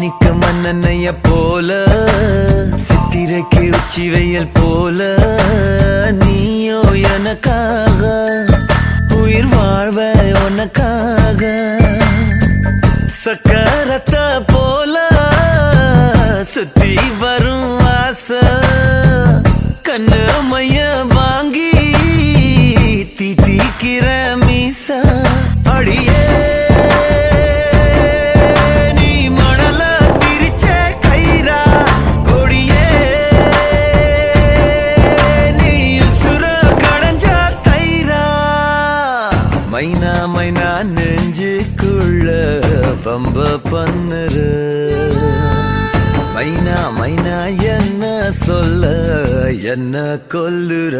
மன்னனைய போல சித்திரைக்கு உச்சி வெயில் போல நீயோ எனக்காக உயிர் வாழ்வ உனக்காக. சக்கரத்த போல சுத்தி வரும் ஆசை கண்ணு மைய மைனா மைனா நெஞ்சுக்குள்ள வம்ப பண்ணுற மைனா மைனா என்ன சொல்ல என்ன கொல்லுற